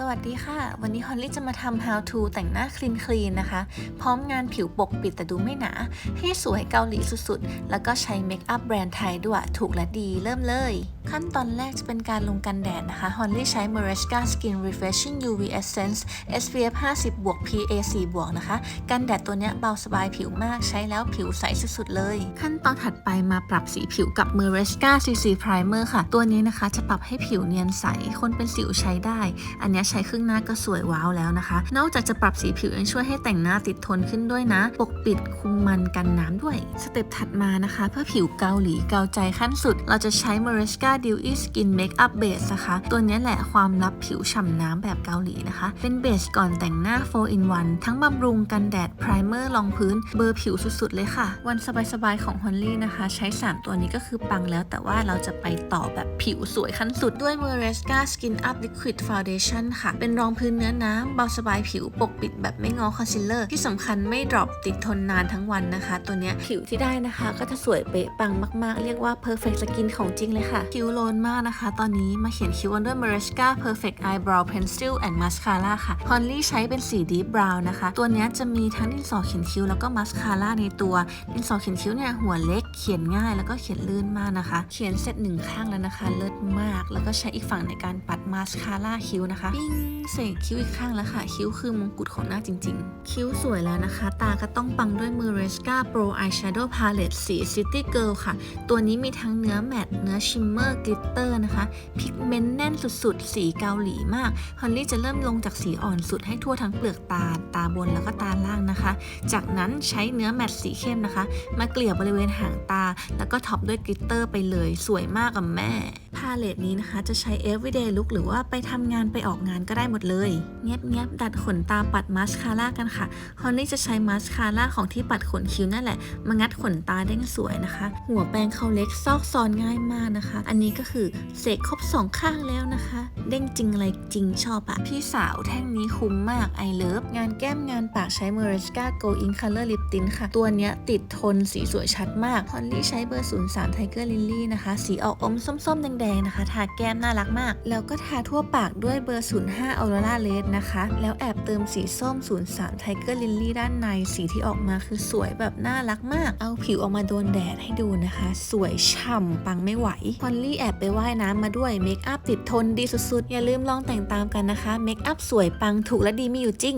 สวัสดีค่ะ วันนี้ฮอลลี่จะมาทำ how to แต่งหน้าคลีนคลีนนะคะ พร้อมงานผิวปกปิดแต่ดูไม่หนา ให้สวยเกาหลีสุดๆ แล้วก็ใช้เมคอัพแบรนด์ไทยด้วย ถูกและดีเริ่มเลย ขั้นตอนแรกจะเป็นการลงกันแดดนะคะฮอลลี่ใช้ m a r e s c a Skin Refreshing UV Essence SPF 50บวก PA 4บวกนะคะ กันแดดตัวเนี้ยเบาสบายผิวมากใช้แล้วผิวใสสุดๆเลย ขั้นตอนถัดไปมาปรับสีผิวกับ m a r e s c a CC Primer ค่ะ ตัวนี้นะคะจะปรับให้ผิวเนียนใส คนเป็นสิวใช้ได้ อันนี้ใช้ครึ่งหน้าก็สวยว้าวแล้วนะคะ นอกจากจะปรับสีผิวยังช่วยให้แต่งหน้าติดทนขึ้นด้วยนะ ปกปิดคุมมันกันน้ำด้วย สเต็ปถัดมานะคะ เพื่อผิวเกาหลีเกาใจขั้นสุด เราจะใช้ m Dewy Skin Makeup Base นะคะ ตัวนี้แหละความลับผิวฉ่ำน้ำแบบเกาหลีนะคะ เป็นเบสก่อนแต่งหน้า 4 in 1 ทั้งบำรุงกันแดด ไพรเมอร์รองพื้น เบอร์ผิวสุดๆ เลยค่ะ วันสบายๆ ของฮอลลี่นะคะ ใช้ 3 ตัวนี้ก็คือปังแล้ว แต่ว่าเราจะไปต่อแบบผิวสวยขั้นสุดด้วย m a r e s c a Skin Up Liquid Foundation ค่ะ เป็นรองพื้นเนื้อน้ำเบาสบายผิวปกปิดแบบไม่งอคอนซีลเลอร์ที่สำคัญไม่ดรอปติดทนนานทั้งวันนะคะ ตัวนี้ผิวที่ได้นะคะ ก็จะสวยเป๊ะปังมากๆ เรียกว่า perfect skin ของจริงเลยค่ะคิ้วโลนมากนะคะ ตอนนี้มาเขียนคิ้วกันด้วย m a r e s c a Perfect Eyebrow Pencil and Mascara ค่ะฮอนลี่ใช้เป็นสี Deep Brown นะคะ ตัวนี้จะมีทั้งดินสอเขียนคิ้วแล้วก็มัสคาร่าในตัว ดินสอเขียนคิ้วเนี่ยหัวเล็กเขียนง่ายแล้วก็เขียนลื่นมากนะคะ เขียนเสร็จหนึ่งข้างแล้วนะคะ เลิศมาก แล้วก็ใช้อีกฝั่งในการปัดมาสคาร่าคิ้วนะคะปิ้งเสกคิ้วอีกข้างแล้วค่ะ คิ้วคือมงกุฎของหน้าจริง ๆ คิ้วสวยแล้วนะคะ ตาก็ต้องปังด้วย m a r e s c a Pro Eyeshadow Palette สี City Girl ค่ะ ตัวนี้มีทั้งเนื้อแมตต์เนื้อชิมเมอร์กลิตเตอร์นะคะ พิกเมนต์แน่นสุดๆ สีเกาหลีมากฮอลลี่จะเริ่มลงจากสีอ่อนสุดให้ทั่วทั้งเปลือกตา ตาบนแล้วก็ตาล่างนะคะ จากนั้นใช้เนื้อแมตต์สีเข้มนะคะ มาเกลี่ยบริเวณหางตา แล้วก็ท็อปด้วยกลิตเตอร์ไปเลย สวยมากกับแม่พาเลตนี้นะคะ จะใช้ everyday look หรือว่าไปทำงานไปออกงานก็ได้หมดเลย เงียบเงียบดัดขนตาปัดมาสคาร่ากันค่ะฮอนนี่จะใช้มาสคาร่าของที่ปัดขนคิ้วนั่นแหละ มางัดขนตาเด้งสวยนะคะ หัวแปรงเขาเล็กซอกซอนง่ายมากนะคะ อันนี้ก็คือเสกครบสองข้างแล้วนะคะ เด้งจริงอะไรจริงชอบอะพี่สาวแท่งนี้คุ้มมากไอเลิฟงานแก้มงานปากใช้ m a r e s c a Go In Color Lip Tint ค่ะ ตัวเนี้ยติดทนสีสวยชัดมากฮอนลี่ใช้เบอร์ 03 Tiger Lily นะคะ สีออกอมส้มๆ แดงๆนะคะ ทาแก้มน่ารักมาก แล้วก็ทาทั่วปากด้วยเบอร์ 05 Aurora Red นะคะ แล้วแอบเติมสีส้ม 03 Tiger Lily ด้านในสีที่ออกมาคือสวยแบบน่ารักมาก เอาผิวออกมาโดนแดดให้ดูนะคะ สวยฉ่ำปังไม่ไหวฮอนลี่แอบไปว่ายน้ำมาด้วยเมคอัพติดทนดีสุดๆ อย่าลืมลองแต่งตามกันนะคะ เมคอัพสวยปังถูกและดีมีอยู่จริง